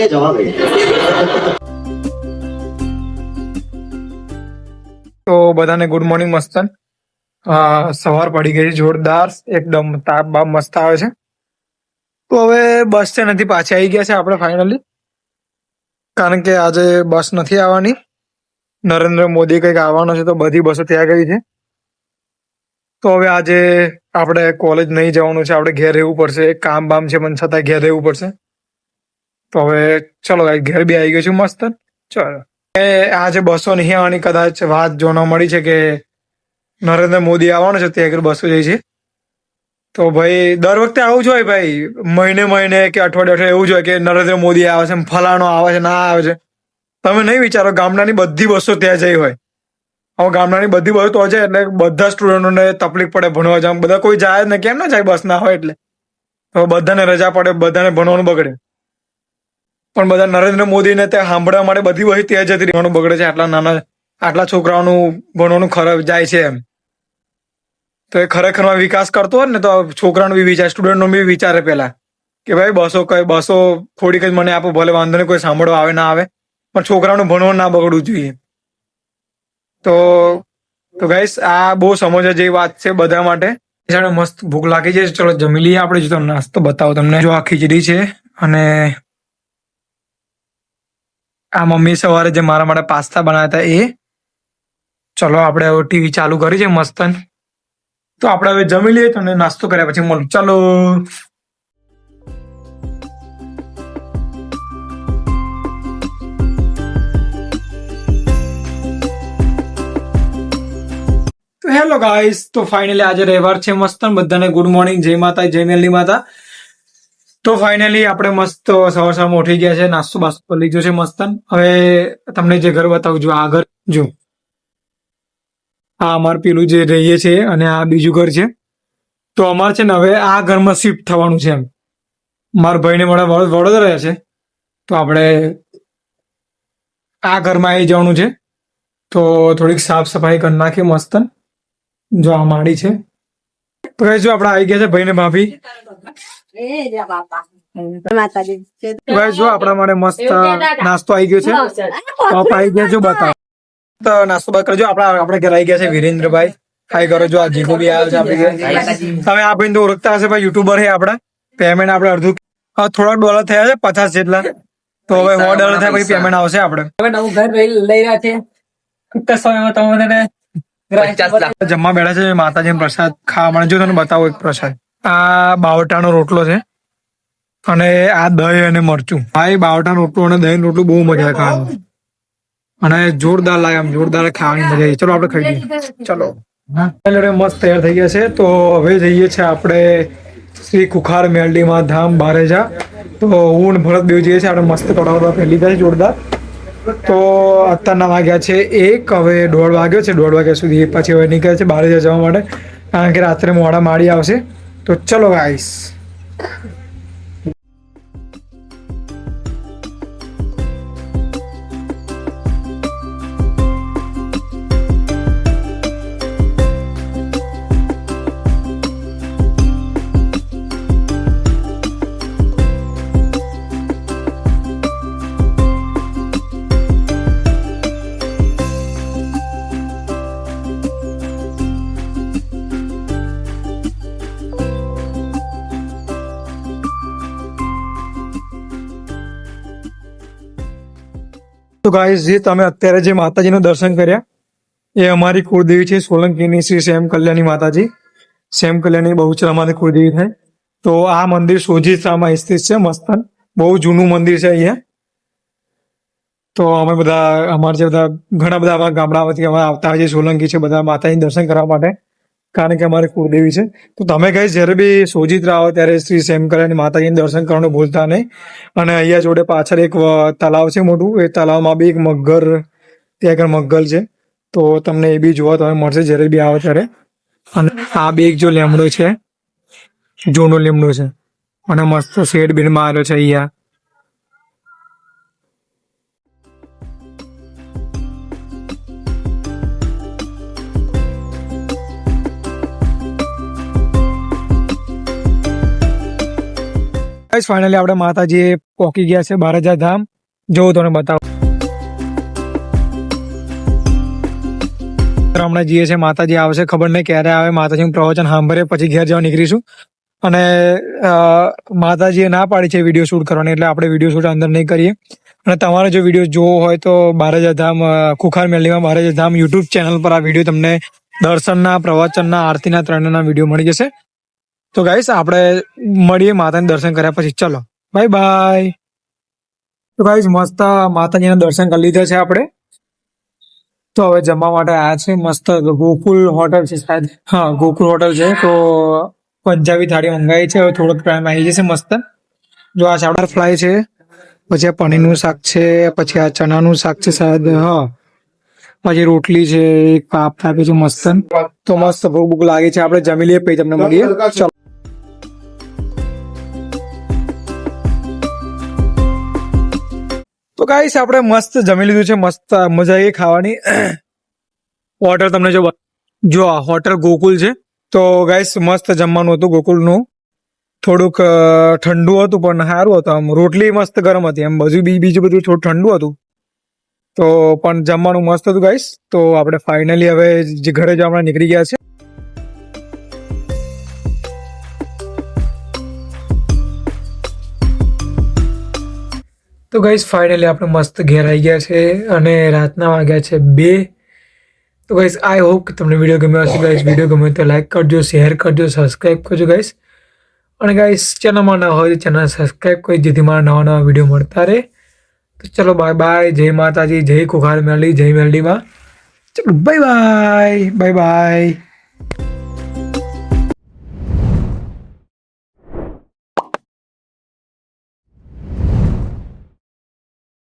લે જવા ગઈ તો બધાને ગુડ મોર્નિંગ મસ્તન. સવાર પડી ગઈ, જોરદાર. એકદમ તાપ બાપ મસ્ત આવે છે. તો હવે બસ છે નથી પાછી આવી ગયા છે આપણે ફાઇનલી કારણ કે આજે બસ નથી આવવાની. નરેન્દ્ર મોદી કંઈક આવવાનો છે તો બધી બસો ત્યાં ગઈ છે. તો હવે આજે આપણે કોલેજ નહીં જવાનું છે. આપણે ઘેર રહેવું પડશે. કામ બામ છે પણ છતાં ઘેર રહેવું પડશે. તો હવે ચલો ભાઈ ઘેર બી આવી ગયો છું મસ્ત. ચલો. એ આજે બસો નહીં આવવાની કદાચ વાત જોવા મળી છે કે નરેન્દ્ર મોદી આવવાનો છે, તે આગળ બસો જાય છે. તો ભાઈ, દર વખતે આવું જ હોય ભાઈ. મહિને મહિને કે અઠવાડિયે અઠવાડિયે એવું જ હોય કે નરેન્દ્ર મોદી આવે છે ફલાણો આવે છે ના આવે છે. તમે નહીં વિચારો, ગામડાની બધી બસો ત્યાં જઈ હોય. હવે ગામડાની બધી બસો તો જાય એટલે બધા સ્ટુડન્ટોને તકલીફ પડે ભણવા જવા બધા કોઈ જાય જ ને કેમ ના જાય બસ ના હોય એટલે? હવે બધાને રજા પડે, બધાને ભણવાનું બગડે. પણ બધા નરેન્દ્ર મોદીને ત્યાં સાંભળવા માટે બધી વહી ત્યાં જતી રહેવાનું બગડે છે, આટલા નાના, આટલા છોકરાઓનું ભણવાનું ખરાબ જાય છે એમ. તો એ ખરેખરમાં વિકાસ કરતો હોય ને તો છોકરાનો બી વિચાર, સ્ટુડન્ટનો બી વિચારે પહેલા. કે ભાઈ બસો કઈ, બસો થોડીક જ મને આપો, ભલે વાંધો નહીં, કોઈ સાંભળવા આવે, ના આવે. પણ છોકરાનું ભણવાનું ના બગડવું જોઈએ. તો તો ગાઈસ આ બહુ સમજવા જેવી વાત છે બધા માટે. મસ્ત ભૂખ લાગી છે. ચલો જમી લઈએ આપણે, જો નાસ્તો બતાવો તમને. જો આ ખીચડી છે અને આ મમ્મી સવારે જે મારા માટે પાસ્તા બનાવ્યા હતા એ. ચલો, આપણે હવે ટીવી ચાલુ કરી છે મસ્તન. તો આપણે હવે જમી લઈએ તમને નાસ્તો કર્યા પછી મળું. ચાલો. હેલો ગાઈસ, તો ફાઇનલી આજે રવિવાર છે મસ્તન. બધાને ગુડ મોર્નિંગ. જય માતા જય મેલની માતા. તો ફાઇનલી આપણે મસ્ત સવાર સવારમાં ઉઠી ગયા છે નાસ્તો બાસ્તો લીધો છે મસ્તન. હવે તમને જે ઘર બતાવું છું આ ઘર જો. આ અમાર પેલું જે રહીએ છે અને આ બીજું ઘર છે. તો અમારે છે ને હવે આ ઘરમાં શિફ્ટ થવાનું છે એમ. મારા ભાઈને વડો- વડોદરા રહે છે. તો આપણે આ ઘરમાં આવી જવાનું છે. તો થોડીક સાફ સફાઈ કરી નાખીએ મસ્તન. જો આ માડી છે. તો જો આપણે આવી ગયા છે ભાઈને guys, જો આપણા માટે મસ્ત નાસ્તો આવી ગયો છે. તો આવી ગયા જો બતાવો. નાસ્તો બાદ કરજો. આપણા આપણે ઘરે આવી ગયા છે વિરેન્દ્રભાઈ. હાઈ કરો જો આ જીગો બી આવ્યો છે આપણે તમે આ તો ઓળખતા હશે ભાઈ યુટ્યુબર છે આપણા. પેમેન્ટ આપણે અડધું થોડા ડોલર થયા છે પચાસ જેટલા. તો હવે સો ડોલર થાય પછી પેમેન્ટ આવશે આપણે. હવે નવું ઘર લઈ રહ્યા છે. ટૂંક સમયમાં જમવા બેઠા છે માતાજી પ્રસાદ ખાવા મળે. જો તમને બતાવો એક પ્રસાદ. આ બાવટાનો રોટલો છે. અને આ દહીં અને મરચું. ભાઈ બાવટાનો રોટલો અને દહીં રોટલું બહુ મજા ખાવાનું. અને જોરદાર લાગે આમ, જોરદાર ખાવાની મજા આવી. ચલો, આપણે ખાઈ લઈએ. ચલો. મસ્ત તૈયાર થઈ ગયા છે. તો હવે જઈએ છે આપણે શ્રી કુખાર મેલડીમાં ધામ બારેજા તો હું ભરત બેવ જઈએ છીએ આપણે મસ્ત કપડા વપડા પહેરી લીધા છે, જોરદાર. તો અત્યારના વાગ્યા છે એક. હવે દોઢ વાગ્યો છે. દોઢ વાગ્યા સુધી પછી હવે નીકળે છે બારેજા જવા માટે. કારણ કે રાત્રે મોડા માળી આવશે. તો ચલો ગાઈસ તો ગાઈસ જે તમે અત્યારે જે માતાજીના દર્શન કર્યા, એ અમારી કુળદેવી છે, સોલંકીની શ્રી શ્યામ કલ્યાણી માતાજી. શ્યામ કલ્યાણી બહુચરામાની કુળદેવી થાય તો આ મંદિર સોજીત્રામાં સ્થિત છે, મસ્તન. બહુ જૂનું મંદિર છે અહીંયા. તો અમે બધા, અમારા જે બધા ઘણા બધા આવા ગામડામાંથી અમે આવતા છે સોલંકી છે, બધા માતાજી દર્શન કરવા માટે. કારણ કે અમારી કુળદેવી છે. તો તમે કઈ જ્યારે બી સોજિત્રા આવો ત્યારે શ્રી શ્યામ માતાજીને દર્શન કરવાનું ભૂલતા નહીં. અને અહીંયા જોડે પાછળ એક તલાવ છે મોટું. એ તલાવમાં બી એક મગર, ત્યાં આગળ મગલ છે. તો તમને એ બી જોવા તમે મળશે જ્યારે બી આવો ત્યારે. અને આ બી એક જો લીમડો છે. જૂનો લીમડો છે. અને મસ્ત શેડ બીડમાં માર્યો છે અહીંયા. ફાઇનલી આપણે માતાજીએ પહોંચી ગયા છે બાર હજાર ધામ જોઉં તમને બતાવું. હમણાં જઈએ છે, માતાજી આવશે ખબર નહીં ક્યારે આવે. માતાજીનું પ્રવચન સાંભળે પછી ઘેર જવા નીકળીશું. અને માતાજીએ ના પાડી છે વીડિયો શૂટ કરવાની, એટલે આપણે વીડિયો શૂટ અંદર નહીં કરીએ. અને તમારે જો વીડિયો જોવો હોય તો બારેજા ધામ ખુખાર ખુખાર બાર હજાર ધામ યુટ્યુબ ચેનલ પર આ વીડિયો તમને દર્શનના, પ્રવચનના, આરતીના ત્રણના વીડિયો મળી જશે. તો ગાઈસ આપણે મળીએ માતાને દર્શન કર્યા પછી. ચલો બાય બાય તો ગાઈસ મસ્ત માતાજીના દર્શન કરી લીધા છે આપણે. તો હવે જમવા માટે આવ્યા છે મસ્ત ગોકુલ હોટલ છે શાયદ. હા ગોકુલ હોટલ છે. તો પંજાબી થાળી મંગાવી છે. હવે થોડોક ટાઈમ આવી જશે મસ્ત. જો આ ચાવડા ફ્લાય છે પછી આ પનીરનું શાક છે પછી આ ચણાનું શાક છે શાયદ હા. પછી રોટલી છે એક પાપ આપ્યું છે મસ્ત. તો મસ્ત ભૂખ ભૂખ લાગે છે. આપણે જમી લઈએ પછી તમને મળીએ. ચલો. તો ગાઈસ આપણે મસ્ત જમી લીધું છે. મસ્ત મજા આવી ખાવાની. હોટલ તમને જો જો આ હોટલ ગોકુલ છે. તો ગાઈસ મસ્ત જમવાનું હતું ગોકુલનું. થોડુંક ઠંડુ હતું, પણ સારું હતું. આમ રોટલી મસ્ત ગરમ હતી. એમ બધું બીજું બધું થોડું ઠંડુ હતું. તો પણ જમવાનું મસ્ત હતું ગાઈસ તો આપણે ફાઇનલી હવે જે ઘરે જવા હમણાં નીકળી ગયા છે તો ગાઈસ ફાઇનલી આપણે મસ્ત ઘેર આવી ગયા છે અને રાતના વાગ્યા છે બે. તો ગાઈસ આઈ હોપ કે તમને વીડિયો ગમ્યો હશે ગાઈસ વીડિયો ગમ્યો તો લાઈક કરજો શેર કરજો સબસ્ક્રાઈબ કરજો ગાઈસ અને ગાઈસ ચેનલમાં ન હોય તો ચેનલ સબસ્ક્રાઈબ કરી, જેથી મારા નવા નવા વીડિયો મળતા રહે. તો ચલો બાય બાય જય માતાજી, જય કુખાર મેલડી, જય મેલડીમાં. ચલો બાય બાય બાય બાય